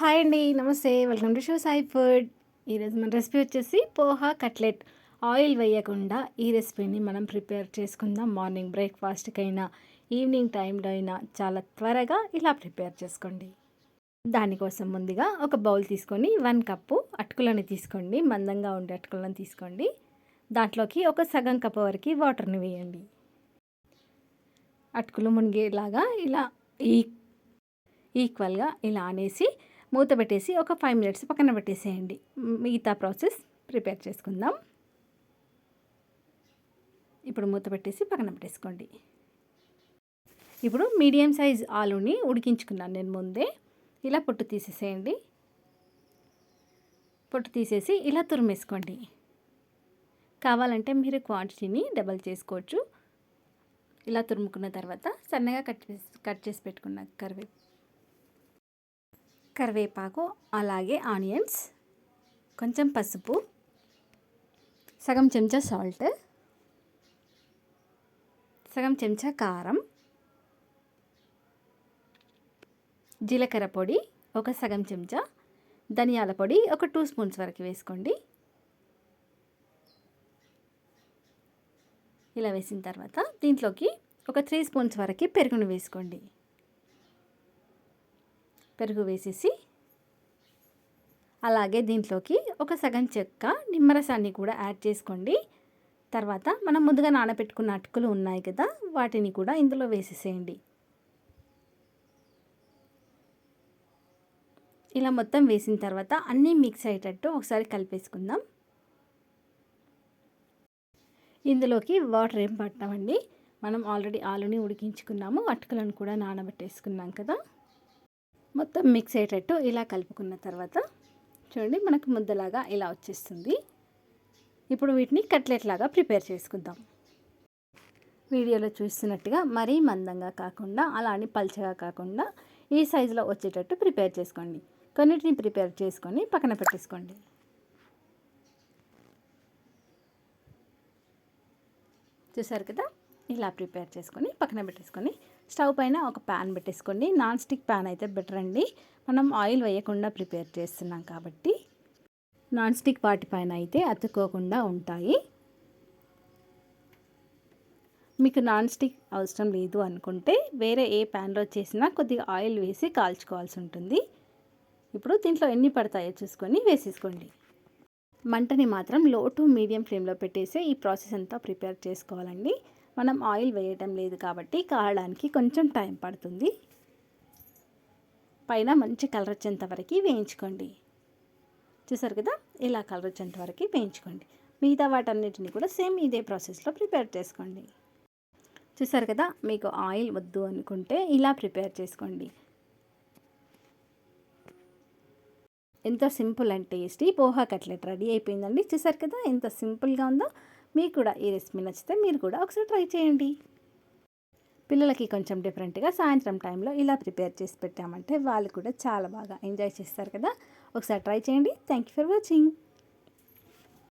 Hi అండి namaste. Welcome to show Sai food. ఈరోజు మన రెసిపీ వచ్చేసి పోహా కట్లెట్. ఆయిల్ వేయకుండా ఈ రెసిపీని మనం ప్రిపేర్ చేసుకుందాం. మార్నింగ్ బ్రేక్ఫాస్ట్కైనా ఈవినింగ్ టైంలో అయినా చాలా త్వరగా ఇలా ప్రిపేర్ చేసుకోండి. దానికోసం ముందుగా ఒక బౌల్ తీసుకొని వన్ కప్పు అటుకులను తీసుకోండి. మందంగా ఉండే అటుకులను తీసుకోండి. దాంట్లోకి ఒక సగం కప్పు వరకు వాటర్ని వేయండి. అటుకులు మునిగేలాగా ఇలా ఈ ఈక్వల్గా ఇలా అనేసి మూత పెట్టేసి ఒక ఫైవ్ మినిట్స్ పక్కన పెట్టేసేయండి. మిగతా ప్రాసెస్ ప్రిపేర్ చేసుకుందాం. ఇప్పుడు మూత పెట్టేసి పక్కన పెట్టేసుకోండి. ఇప్పుడు మీడియం సైజ్ ఆలుని ఉడికించుకున్నాను నేను ముందే. ఇలా పొట్టు తీసేసేయండి. పొట్టు తీసేసి ఇలా తురిమేసుకోండి. కావాలంటే మీరు క్వాంటిటీని డబల్ చేసుకోవచ్చు. ఇలా తురుముకున్న తర్వాత సన్నగా కట్ చేసి కట్ చేసి పెట్టుకున్న కరివేపు కరివేపాకు అలాగే ఆనియన్స్ కొంచెం పసుపు సగం చెంచా సాల్ట్ సగం చెంచా కారం జీలకర్ర పొడి ఒక సగం చెంచా ధనియాల పొడి ఒక టూ స్పూన్స్ వరకు వేసుకోండి. ఇలా వేసిన తర్వాత దీంట్లోకి ఒక త్రీ స్పూన్స్ వరకు పెరుగును వేసుకోండి. పెరుగు వేసేసి అలాగే దీంట్లోకి ఒక సగం చెక్క నిమ్మరసాన్ని కూడా యాడ్ చేసుకోండి. తర్వాత మనం ముందుగా నానబెట్టుకున్న అటుకులు ఉన్నాయి కదా వాటిని కూడా ఇందులో వేసేసేయండి. ఇలా మొత్తం వేసిన తర్వాత అన్నీ మిక్స్ అయ్యేటట్టు ఒకసారి కలిపేసుకుందాం. ఇందులోకి వాటర్ ఏం పట్టామండి మనం ఆల్రెడీ ఆలుని ఉడికించుకున్నాము అటుకులను కూడా నానబెట్టేసుకున్నాం కదా. మొత్తం మిక్స్ అయ్యేటట్టు ఇలా కలుపుకున్న తర్వాత చూడండి మనకు ముద్దలాగా ఇలా వచ్చేస్తుంది. ఇప్పుడు వీటిని కట్లెట్ లాగా ప్రిపేర్ చేసుకుందాం. వీడియోలో చూస్తున్నట్టుగా మరీ మందంగా కాకుండా అలా అని పల్చగా కాకుండా ఈ సైజులో వచ్చేటట్టు ప్రిపేర్ చేసుకోండి. కొన్నిటిని ప్రిపేర్ చేసుకొని పక్కన పెట్టేసుకోండి. చూసారు కదా? ఇలా ప్రిపేర్ చేసుకొని పక్కన పెట్టేసుకొని స్టవ్ పైన ఒక ప్యాన్ పెట్టేసుకోండి. నాన్ స్టిక్ ప్యాన్ అయితే బెటర్ అండి. మనం ఆయిల్ వేయకుండా ప్రిపేర్ చేస్తున్నాం కాబట్టి నాన్ స్టిక్ వాటిపైన అయితే అతుక్కోకుండా ఉంటాయి. మీకు నాన్ స్టిక్ అవసరం లేదు అనుకుంటే వేరే ఏ ప్యాన్లో చేసినా కొద్దిగా ఆయిల్ వేసి కాల్చుకోవాల్సి ఉంటుంది. ఇప్పుడు దీంట్లో ఎన్ని పడతాయో చూసుకొని వేసేసుకోండి. మంటని మాత్రం లో టు మీడియం ఫ్లేమ్లో పెట్టేసి ఈ ప్రాసెస్ అంతా ప్రిపేర్ చేసుకోవాలండి. మనం ఆయిల్ వేయటం లేదు కాబట్టి కావడానికి కొంచెం టైం పడుతుంది. పైన మంచి కలర్ వచ్చేంత వరకు వేయించుకోండి. చూసారు కదా? ఇలా కలర్ వచ్చేంత వరకు వేయించుకోండి. మిగతా వాటన్నిటిని కూడా సేమ్ ఇదే ప్రాసెస్లో ప్రిపేర్ చేసుకోండి. చూసారు కదా? మీకు ఆయిల్ వద్దు అనుకుంటే ఇలా ప్రిపేర్ చేసుకోండి. ఎంత simple and tasty poha cutlet ready అయిపోయిందండి. చూసారు కదా? ఎంత సింపుల్గా ఉందో. మీకు కూడా ఈ రెసిపీ నచ్చితే మీరు కూడా ఒకసారి ట్రై చేయండి. పిల్లలకి కొంచెం డిఫరెంట్గా సాయంత్రం టైంలో ఇలా ప్రిపేర్ చేసి పెట్టామంటే వాళ్ళు కూడా చాలా బాగా ఎంజాయ్ చేస్తారు కదా. ఒకసారి ట్రై చేయండి. Thank you for watching